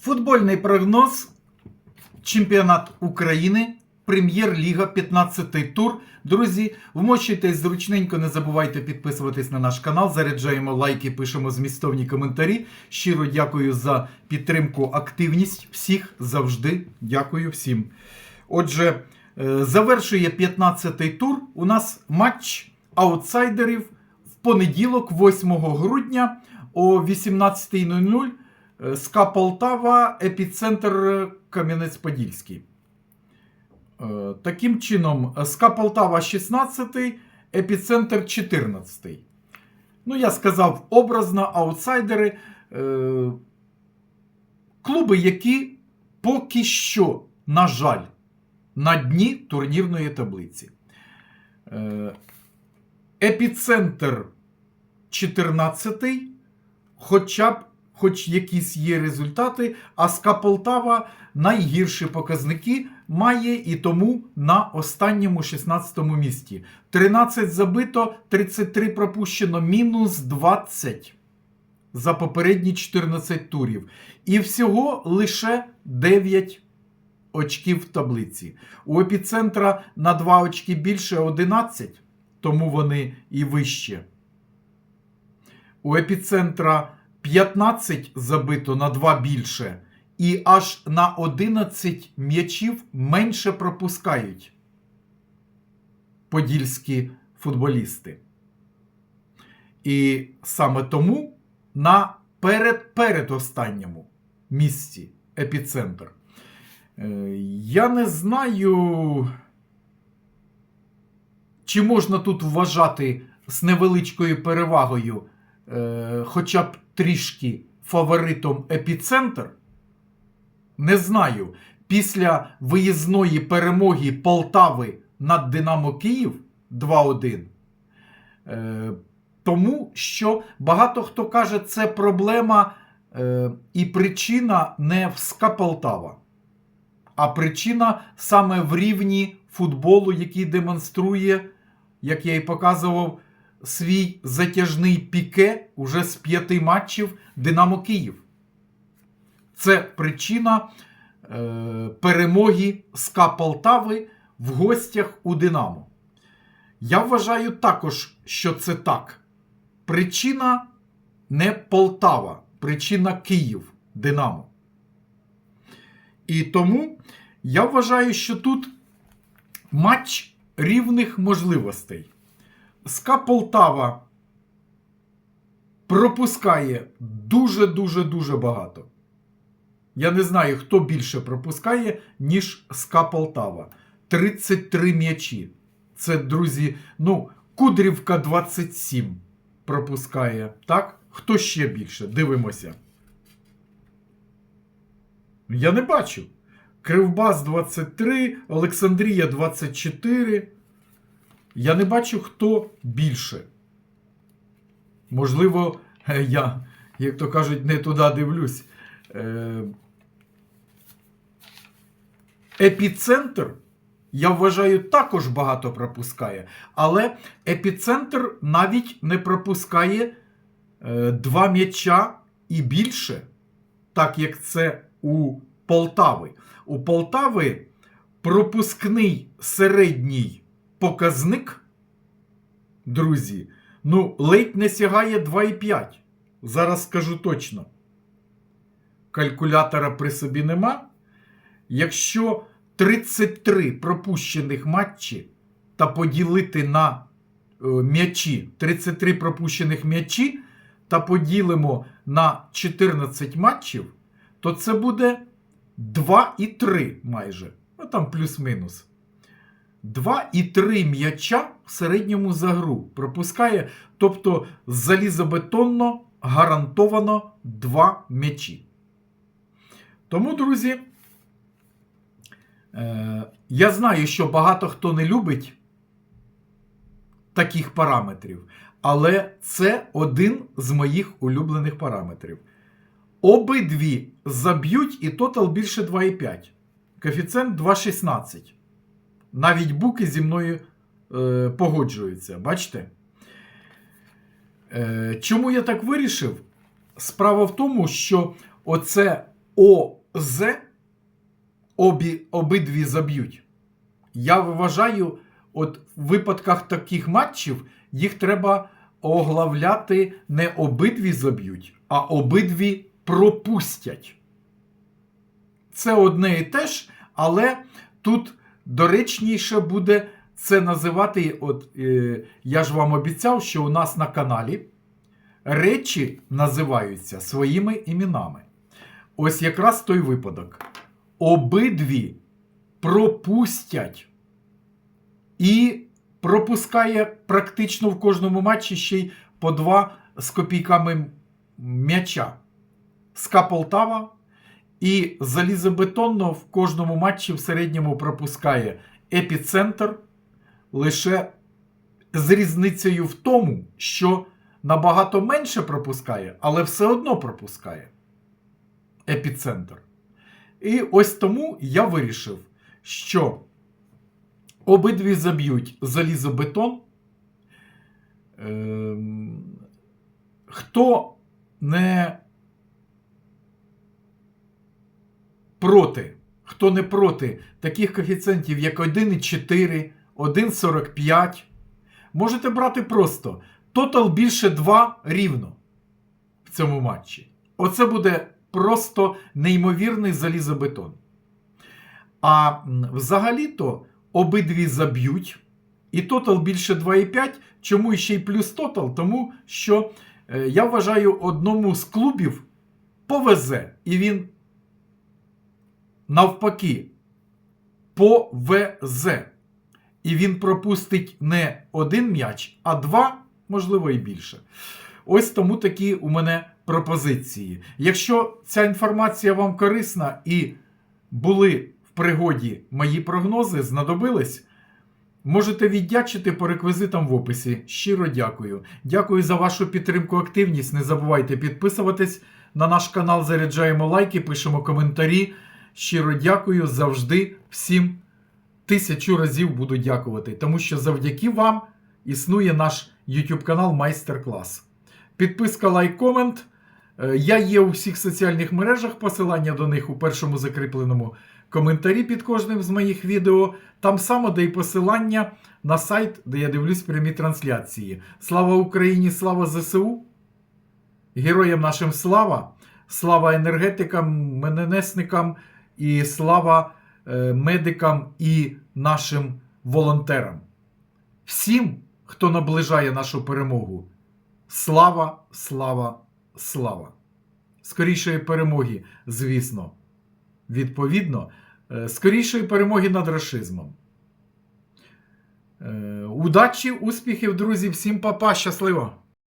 Футбольний прогноз. Чемпіонат України. Прем'єр-ліга, 15-й тур. Друзі, вмощуйтесь зручненько, не забувайте підписуватись на наш канал. Заряджаємо лайки, пишемо змістовні коментарі. Щиро дякую за підтримку, активність всіх завжди. Дякую всім. Отже, е, завершує 15-й тур. У нас матч аутсайдерів в понеділок, 8 грудня о 18.00. Е, СКА Полтава, епіцентр Кам'янець-Подільський. Е, Таким чином, СКА Полтава 16, епіцентр 14. Ну, я сказав образно, аутсайдери. Е, Клуби, які поки що, на жаль, на дні турнірної таблиці. Е, Епіцентр 14, хоча б хоч якісь є результати, а СКА Полтава найгірші показники має і тому на останньому 16-му місці. 13 забито, 33 пропущено, мінус 20 за попередні 14 турів. І всього лише 9 очків в таблиці. У епіцентра на 2 очки більше 11, тому вони і вище. У епіцентра 15 забито на 2 більше, і аж на 11 м'ячів менше пропускають подільські футболісти. І саме тому на перед, передостанньому місці епіцентр. Е, Я не знаю, чи можна тут вважати з невеличкою перевагою е, хоча б трішки фаворитом епіцентр. Не знаю. Після виїзної перемоги Полтави над Динамо Київ 2-1. Е, тому що багато хто каже, це проблема е, і причина не в СКА Полтава, а причина саме в рівні футболу, який демонструє, як я і показував, свій затяжний піке уже з п'яти матчів Динамо Київ. Це причина е, перемоги СКА Полтави в гостях у Динамо. Я вважаю також, що це так. Причина не Полтава, причина Київ Динамо. І тому я вважаю, що тут матч рівних можливостей. СКА Полтава пропускає дуже-дуже дуже багато. Я не знаю, хто більше пропускає, ніж СКА Полтава. 33 м'ячі. Це, друзі, ну, Кудрівка 27 пропускає. Так? Хто ще більше? Дивимося. Я не бачу. Кривбас 23, Олександрія 24. Я не бачу, хто більше. Можливо, е, я, як то кажуть, не туди дивлюсь. Е, Епіцентр, я вважаю, також багато пропускає. Але епіцентр навіть не пропускає е, два м'яча і більше, так як це у Полтави. У Полтави пропускний середній показник, друзі, ну, ледь не сягає 2,5. Зараз скажу точно. Калькулятора при собі нема. Якщо 33 пропущених матчі та поділити на е, м'ячі, 33 пропущених м'ячі та поділимо на 14 матчів, то це буде 2,3 майже. Ну там плюс-мінус. 2,3 м'яча в середньому за гру пропускає, тобто залізобетонно гарантовано 2 м'ячі. Тому, друзі, е, я знаю, що багато хто не любить таких параметрів, але це один з моїх улюблених параметрів. Обидві заб'ють і тотал більше 2,5. Коефіцієнт 2,16. Навіть буки зі мною е, погоджуються. Бачите? Е, чому я так вирішив? Справа в тому, що оце ОЗ обі, обидві заб'ють. Я вважаю, от в випадках таких матчів їх треба оглавляти не обидві заб'ють, а обидві пропустять. Це одне і те ж, але тут доречніше буде це називати. От е, я ж вам обіцяв, що у нас на каналі речі називаються своїми іменами. Ось якраз той випадок. Обидві пропустять і пропускає практично в кожному матчі ще й по два з копійками м'яча. СКА Полтава і залізобетонно в кожному матчі в середньому пропускає епіцентр лише з різницею в тому, що набагато менше пропускає, але все одно пропускає епіцентр. І ось тому я вирішив, що обидві заб'ють залізобетон. Ем, хто не проти, хто не проти таких коефіцієнтів, як 1,4, 1,45, можете брати просто тотал більше 2 рівно в цьому матчі. Оце буде просто неймовірний залізобетон. А взагалі-то обидві заб'ють. І тотал більше 2,5. Чому ще й плюс тотал? Тому що е, я вважаю, одному з клубів повезе. І він навпаки повезе. І він пропустить не один м'яч, а два, можливо, і більше. Ось тому такі у мене пропозиції. Якщо ця інформація вам корисна і були в пригоді мої прогнози, знадобились, можете віддячити по реквізитам в описі. Щиро дякую. Дякую за вашу підтримку, активність. Не забувайте підписуватись на наш канал, заряджаємо лайки, пишемо коментарі. Щиро дякую завжди всім тисячу разів буду дякувати, тому що завдяки вам існує наш YouTube канал Майстер-клас. Підписка, лайк, комент. Е, Я є у всіх соціальних мережах, посилання до них у першому закріпленому коментарі під кожним з моїх відео. Там само, де й посилання на сайт, де я дивлюсь прямі трансляції. Слава Україні! Слава ЗСУ! Героям нашим слава! Слава енергетикам, мененесникам і слава е, медикам і нашим волонтерам. Всім, хто наближає нашу перемогу. Слава, слава, слава! Скорішої перемоги, звісно. Відповідно, е, скорішої перемоги над рашизмом. Е, Удачі, успіхів, друзі, всім папа, щасливо!